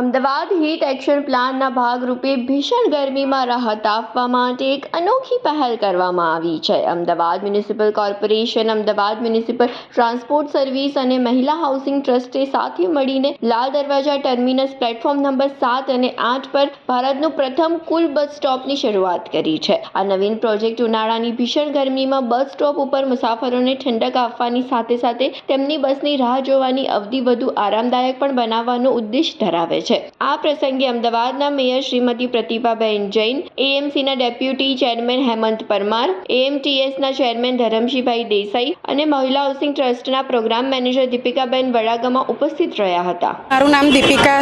Ahmedabad heat action પ્લાનના ભાગરૂપે ભીષણ ગરમીમાં રાહત આપવા માટે એક અનોખી પહેલ કરવામાં આવી છે. Ahmedabad municipal corporation Ahmedabad municipal transport service અને મહિલા હાઉસિંગ ટ્રસ્ટે સાથે મળીને Lal Darwaja terminus platform number સાત અને આઠ પર ભારતનું પ્રથમ કુલ બસ સ્ટોપની શરૂઆત કરી છે. આ નવીન પ્રોજેક્ટ ઉનાળાની ભીષણ ગરમીમાં બસ સ્ટોપ ઉપર મુસાફરોને ઠંડક આપવાની સાથે સાથે તેમની બસની રાહ જોવાની અવધિ વધુ આરામદાયક પણ બનાવવાનો ઉદ્દેશ ધરાવે છે. આ પ્રસંગે અમદાવાદના મેયર શ્રીમતી પ્રતિભાબેન જૈન, એએમસીના ડેપ્યુટી ચેરમેન હેમંત પરમાર, એએમટીએસના ચેરમેન ધરમશીભાઈ દેસાઈ અને મહિલા હાઉસિંગ ટ્રસ્ટના પ્રોગ્રામ મેનેજર દીપિકાબેન વડાગામાં ઉપસ્થિત રહ્યા હતા. મારું નામ દીપિકા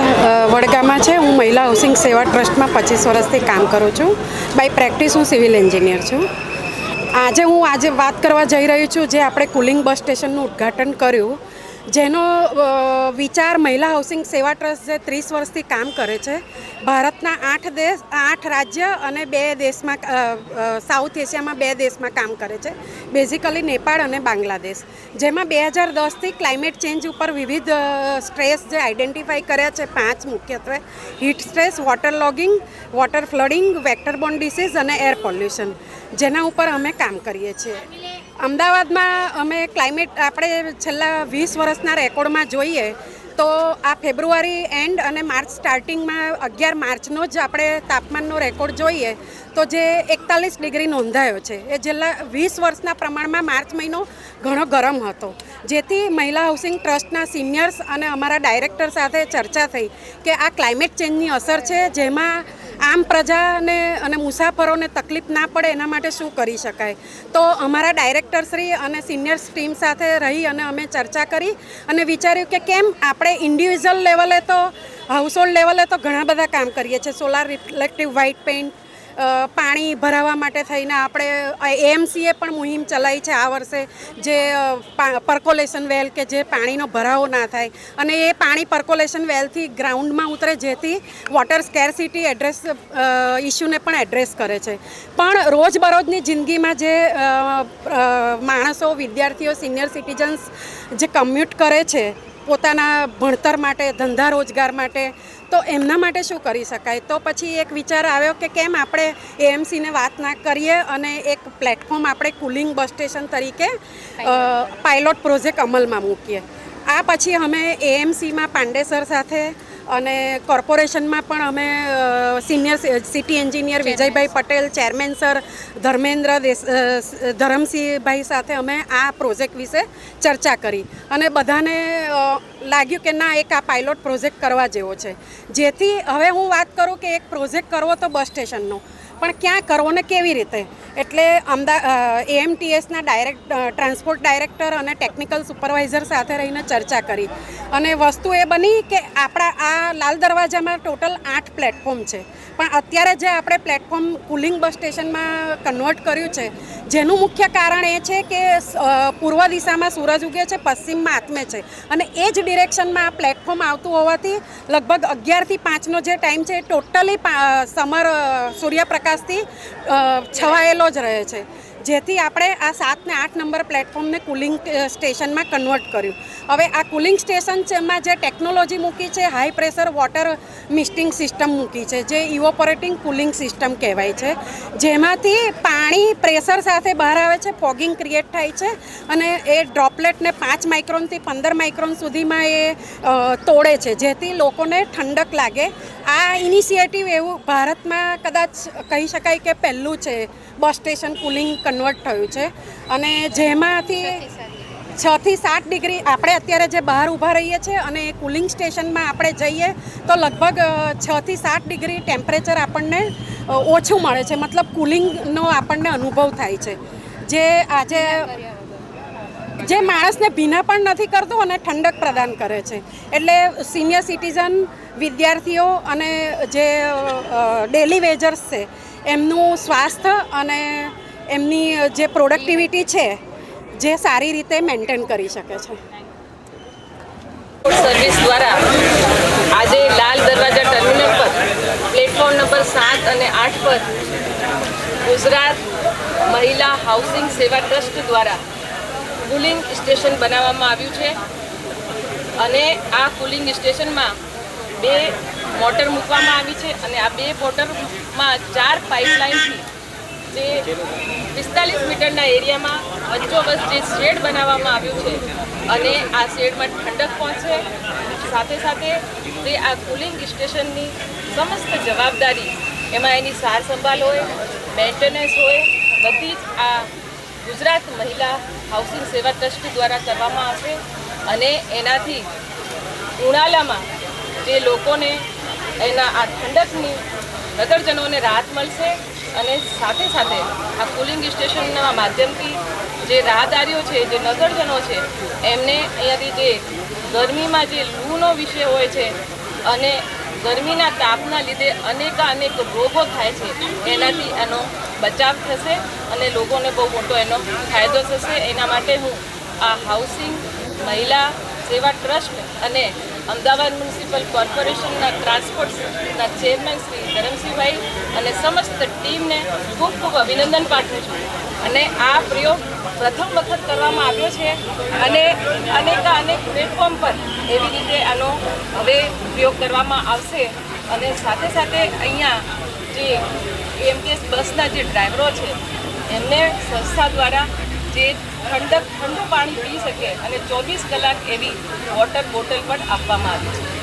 વડગામાં છે. હું મહિલા હાઉસિંગ સેવા ટ્રસ્ટમાં પચીસ વર્ષથી કામ કરું છું. બાય પ્રેક્ટિસ હું સિવિલ એન્જિનિયર છું. આજે હું આજે વાત કરવા જઈ રહી છું જે આપણે કુલિંગ બસ સ્ટેશનનું ઉદ્ઘાટન કર્યું. જેનો વિચાર મહિલા હાઉસિંગ સેવા ટ્રસ્ટ જે ત્રીસ વર્ષથી કામ કરે છે, ભારતના આઠ દેશ, આઠ રાજ્ય અને બે દેશમાં સાઉથ એશિયામાં બે દેશમાં કામ કરે છે, બેઝિકલી નેપાળ અને બાંગ્લાદેશ. જેમાં બે હજાર દસથી ક્લાઇમેટ ચેન્જ ઉપર વિવિધ સ્ટ્રેસ જે આઈડેન્ટિફાઈ કર્યા છે પાંચ મુખ્યત્વે. Heat stress, water logging, water flooding, vector borne disease અને એર પોલ્યુશન. જેના ઉપર અમે કામ કરીએ છીએ. અમદાવાદમાં અમે ક્લાઇમેટ આપણે છેલ્લા વીસ વર્ષના રેકોર્ડમાં જોઈએ તો આ ફેબ્રુઆરી એન્ડ અને માર્ચ સ્ટાર્ટિંગમાં અગિયાર માર્ચનો જ આપણે તાપમાનનો રેકોર્ડ જોઈએ તો જે એકતાલીસ ડિગ્રી નોંધાયો છે. એ છેલ્લા વીસ વર્ષના પ્રમાણમાં માર્ચ મહિનો ઘણો ગરમ હતો. જેથી મહિલા હાઉસિંગ ટ્રસ્ટના સિનિયર્સ અને અમારા ડાયરેક્ટર સાથે ચર્ચા થઈ કે આ ક્લાઇમેટ ચેન્જની અસર છે, જેમાં આમ પ્રજાને અને મુસાફરોને તકલીફ ના પડે એના માટે શું કરી શકાય? તો અમારા ડાયરેક્ટરશ્રી અને સિનિયર ટીમ સાથે રહી અને અમે ચર્ચા કરી અને વિચાર્યું કે કેમ આપણે ઇન્ડિવિઝ્યુઅલ લેવલે તો હાઉસહોલ્ડ લેવલે તો ઘણા બધા કામ કરીએ છીએ. સોલાર રિફ્લેક્ટિવ વ્હાઇટ પેઇન્ટ પાણી ભરાવા માટે થઈને આપણે એએમસીએ પણ મુહિમ ચલાવી છે આ વર્ષે જે પર્કોલેશન વેલ કે જે પાણીનો ભરાવો ના થાય. અને એ પાણી પર્કોલેશન વેલથી ગ્રાઉન્ડમાં ઉતરે જેથી વોટર સ્કેરસિટી એડ્રેસ ઇસ્યુને પણ એડ્રેસ કરે છે. પણ રોજબરોજની જિંદગીમાં જે માણસો, વિદ્યાર્થીઓ સિનિયર સિટીઝન્સ જે કમ્યુટ કરે છે પોતાના ભણતર માટે, ધંધા રોજગાર માટે, તો એમના માટે શું કરી શકાય? તો પછી એક વિચાર આવ્યો કે કેમ આપણે એએમસીને વાત ના કરીએ અને એક પ્લેટફોર્મ આપણે કુલિંગ બસ સ્ટેશન તરીકે પાયલોટ પ્રોજેક્ટ અમલમાં મૂકીએ. આ પછી અમે એએમસીમાં પાંડેસર સાથે અને કોર્પોરેશનમાં પણ અમે senior city engineer Vijaybhai Patel chairman sir Dharmendra Dharamsinhbhai સાથે અમે આ પ્રોજેક્ટ વિશે ચર્ચા કરી. અને બધાને લાગ્યું કે ના એક આ પાયલોટ પ્રોજેક્ટ કરવા જેવો છે. જેથી હવે હું વાત કરું કે એક પ્રોજેક્ટ કરવો તો બસ સ્ટેશનનો. પણ ક્યાં કરવો ને કેવી રીતે? એટલે અમદાવાદ એએમટીએસના ડાયરેક્ટ ટ્રાન્સપોર્ટ ડાયરેક્ટર અને ટેકનિકલ સુપરવાઇઝર સાથે રહીને ચર્ચા કરી. અને વસ્તુ એ બની કે આપણા આ લાલ દરવાજામાં ટોટલ આઠ પ્લેટફોર્મ છે. પણ અત્યારે જે આપણે પ્લેટફોર્મ કુલિંગ બસ સ્ટેશનમાં કન્વર્ટ કર્યું છે, જેનું મુખ્ય કારણ એ છે કે પૂર્વ દિશામાં સૂરજ ઉગે છે, પશ્ચિમમાં આત્મે છે. અને એ જ ડિરેક્શનમાં આ પ્લેટફોર્મ આવતું હોવાથી લગભગ અગિયારથી પાંચનો જે ટાઈમ છે એ ટોટલી સમર સૂર્યપ્રકાશથી છવાયેલો જ રહે છે. જેથી આપણે આ સાત ને આઠ નંબર પ્લેટફોર્મને કુલિંગ સ્ટેશનમાં કન્વર્ટ કર્યું. હવે આ કુલિંગ સ્ટેશનમાં જે ટેકનોલોજી મૂકી છે, high pressure water misting system મૂકી છે, જે ઇવોપોરેટિંગ કુલિંગ સિસ્ટમ કહેવાય છે. જેમાંથી પાણી પ્રેશર સાથે બહાર આવે છે, ફોગિંગ ક્રિએટ થાય છે અને એ ડ્રોપલેટને પાંચ માઇક્રોનથી પંદર માઇક્રોન સુધીમાં એ તોડે છે, જેથી લોકોને ઠંડક લાગે. આ ઇનિશિયેટિવ એવું ભારતમાં કદાચ કહી શકાય કે પહેલું છે, બસ સ્ટેશન કુલિંગ કન્વર્ટ થયું છે. અને જેમાંથી છ થી સાત ડિગ્રી આપણે અત્યારે જે બહાર ઊભા રહીએ છીએ અને કુલિંગ સ્ટેશનમાં આપણે જઈએ, તો લગભગ છ થી સાત ડિગ્રી ટેમ્પરેચર આપણને ઓછું મળે છે. મતલબ કુલિંગનો આપણને અનુભવ થાય છે. જે આજે જે માણસને ભીના પણ નથી કરતું અને ઠંડક પ્રદાન કરે છે. એટલે સિનિયર સિટીઝન વિદ્યાર્થીઓ અને જે ડેલી વેજર્સ છે, એમનું સ્વાસ્થ્ય અને એમની જે પ્રોડક્ટિવિટી છે, જે સારી રીતે મેન્ટેન કરી શકે છે. સર્વિસ દ્વારા આજે લાલ દરવાજા પ્લેટફોર્મ નંબર સાત અને આઠ પર ગુજરાત મહિલા હાઉસિંગ સેવા ટ્રસ્ટ દ્વારા કુલિંગ સ્ટેશન બનાવવામાં આવ્યું છે અને આ કુલિંગ સ્ટેશનમાં બે મોટર મૂકવામાં આવી છે અને આ બે મોટરમાં ચાર પાઇપલાઇનથી જે પિસ્તાલીસ મીટરના એરિયામાં વચ્ચોવચ જે શેડ બનાવવામાં આવ્યું છે અને આ શેડમાં ઠંડક પહોંચે સાથે સાથે તે આ કુલિંગ સ્ટેશનની સમસ્ત જવાબદારી એમાં એની સાર સંભાળ હોય, મેન્ટેનન્સ હોય, બધી જ આ ગુજરાત મહિલા હાઉસિંગ સેવા ટ્રસ્ટ દ્વારા કરવામાં આવશે અને એનાથી ઉનાળામાં જે લોકોને એના આ ઠંડકની નગરજનોને રાહત મળશે. અને સાથે સાથે આ કુલિંગ સ્ટેશનના માધ્યમથી જે રાહદારીઓ છે, જે નગરજનો છે, એમને અહીંયાથી જે ગરમીમાં જે લૂનો વિષય હોય છે અને ગરમીના તાપના લીધે અનેકા અનેક રોગો થાય છે, એનાથી એનો બચાવ થશે અને લોકોને બહુ મોટો એનો ફાયદો થશે. એના માટે હું આ હાઉસિંગ મહિલા સેવા ટ્રસ્ટ અને અમદાવાદ મ્યુનિસિપલ કોર્પોરેશનના ટ્રાન્સપોર્ટના ચેરમેન શ્રી ધરમસિંહભાઈ અને સમસ્ત ટીમને ખૂબ ખૂબ અભિનંદન પાઠવું છું. અને આ પ્રયોગ પ્રથમ વખત કરવામાં આવ્યો છે અને અનેક અનેક પ્લેટફોર્મ પર એવી રીતે આનો હવે પ્રયોગ કરવામાં આવશે. અને સાથે સાથે અહીંયા જે એમટીએસ બસના જે ડ્રાઈવરો છે, એમને સંસ્થા દ્વારા જે ઠંડક ઠંડુ પાણી પી શકે અને ચોવીસ કલાક એવી વોટર બોટલ પણ આપવામાં આવી છે.